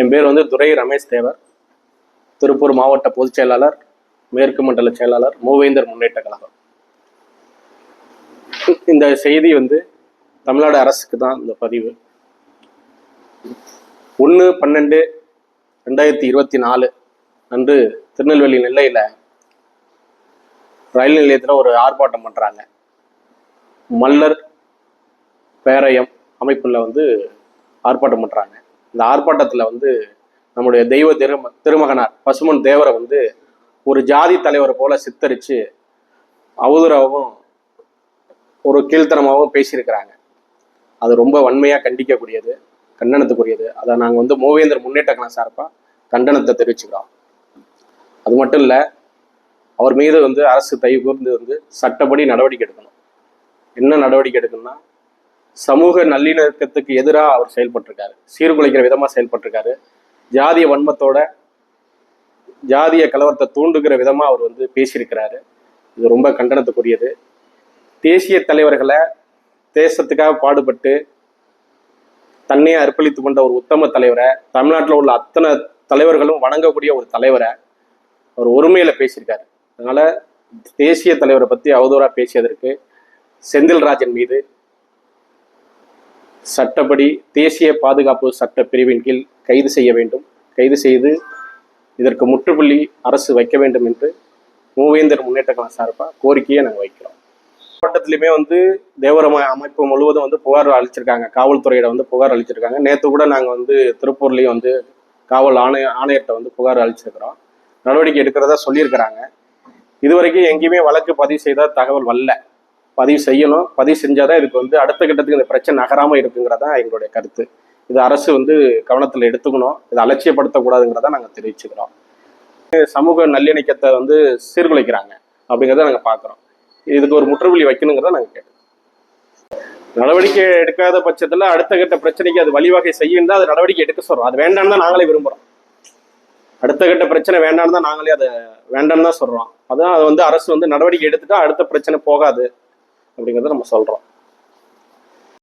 என் பேர் வந்து துரை ரமேஷ் தேவர். திருப்பூர் மாவட்ட பொதுச் செயலாளர் மேற்கு மண்டல செயலாளர் மூவேந்தர் முன்னேற்ற கழகம். இந்த செய்தி வந்து தமிழ்நாடு அரசுக்கு தான் இந்த பதிவு. ஒன்று பன்னெண்டு ரெண்டாயிரத்தி இருபத்தி நாலு அன்று திருநெல்வேலி நெல்லையில் ரயில் நிலையத்தில் ஒரு ஆர்ப்பாட்டம் பண்ணுறாங்க மல்லர் பேரயம் அமைப்பில் வந்து ஆர்ப்பாட்டம் பண்ணுறாங்க இந்த ஆர்ப்பாட்டத்தில் வந்து நம்முடைய தெய்வ திரும திருமகனார் பசுமன் தேவரை வந்து ஒரு ஜாதி தலைவரை போல சித்தரித்து அவதூறாகவும் ஒரு கீழ்த்தனமாகவும் பேசியிருக்கிறாங்க. அது ரொம்ப வன்மையாக கண்டிக்கக்கூடியது கண்டனத்துக்குரியது. அதை நாங்கள் வந்து மூவேந்தர் முன்னேற்ற கழகம் சார்பாக கண்டனத்தை தெரிவிச்சுக்கிறோம். அது மட்டும் இல்லை அவர் மீது வந்து அரசு தயவு கூர்ந்து வந்து சட்டப்படி நடவடிக்கை எடுக்கணும். என்ன நடவடிக்கை எடுக்கணும்னா சமூக நல்லிணக்கத்துக்கு எதிராக அவர் செயல்பட்டிருக்காரு. சீர்குலைக்கிற விதமாக செயல்பட்டிருக்காரு. ஜாதிய வன்மத்தோட ஜாதிய கலவரத்தை தூண்டுகிற விதமாக அவர் வந்து பேசியிருக்கிறாரு. இது ரொம்ப கண்டனத்துக்குரியது. தேசிய தலைவர்களை தேசத்துக்காக பாடுபட்டு தன்னையே அர்ப்பணித்து கொண்ட ஒரு உத்தம தலைவரை தமிழ்நாட்டில் உள்ள அத்தனை தலைவர்களும் வணங்கக்கூடிய ஒரு தலைவரை அவர் ஒருமையில் பேசியிருக்காரு. அதனால் தேசிய தலைவரை பற்றி அவதூறாக பேசியதற்கு செந்தில்ராஜன் மீது சட்டப்படி தேசிய பாதுகாப்பு சட்ட பிரிவின் கீழ் கைது செய்ய வேண்டும். கைது செய்து இதற்கு முற்றுப்புள்ளி அரசு வைக்க வேண்டும் என்று மூவேந்தர் முன்னேற்ற கழகம் சார்பாக கோரிக்கையை நாங்கள் வைக்கிறோம். மாவட்டத்திலுமே வந்து தேவரம அமைப்பு முழுவதும் வந்து புகார் அளிச்சிருக்காங்க. காவல்துறையிட வந்து புகார் அளிச்சிருக்காங்க. நேற்று கூட நாங்கள் வந்து திருப்பூர்லேயும் வந்து காவல் ஆணைய ஆணையர்கிட்ட வந்து புகார் அளிச்சிருக்கிறோம். நடவடிக்கை எடுக்கிறதா சொல்லியிருக்கிறாங்க. இதுவரைக்கும் எங்கேயுமே வழக்கு பதிவு செய்த தகவல் வரல. பதிவு செய்யணும். பதிவு செஞ்சால் தான் இதுக்கு வந்து அடுத்த கட்டத்துக்கு இந்த பிரச்சனை நகராமல் இருக்குங்கிறதா எங்களுடைய கருத்து. இது அரசு வந்து கவனத்தில் எடுத்துக்கணும். இதை அலட்சியப்படுத்தக்கூடாதுங்கிறத நாங்கள் தெரிவிச்சுக்கிறோம். சமூக நல்லிணக்கத்தை வந்து சீர்குலைக்கிறாங்க அப்படிங்கிறத நாங்கள் பார்க்குறோம் இதுக்கு ஒரு முற்றுப்புள்ளி வைக்கணுங்கிறத நாங்கள் கேட்டோம் நடவடிக்கை எடுக்காத பட்சத்தில் அடுத்த கட்ட பிரச்சனைக்கு அது வழிவகை செய்யும் தான் அது நடவடிக்கை எடுக்க சொல்கிறோம் அது வேண்டாம்னு தான் நாங்களே விரும்புகிறோம் அடுத்த கட்ட பிரச்சனை வேண்டாம்னு தான் நாங்களே அதை வேண்டாம்னு தான் சொல்கிறோம் அதான் அது வந்து அரசு வந்து நடவடிக்கை எடுத்துட்டா அடுத்த பிரச்சனை போகாது. அப்படிங்கிறத நம்ம சொல்கிறோம்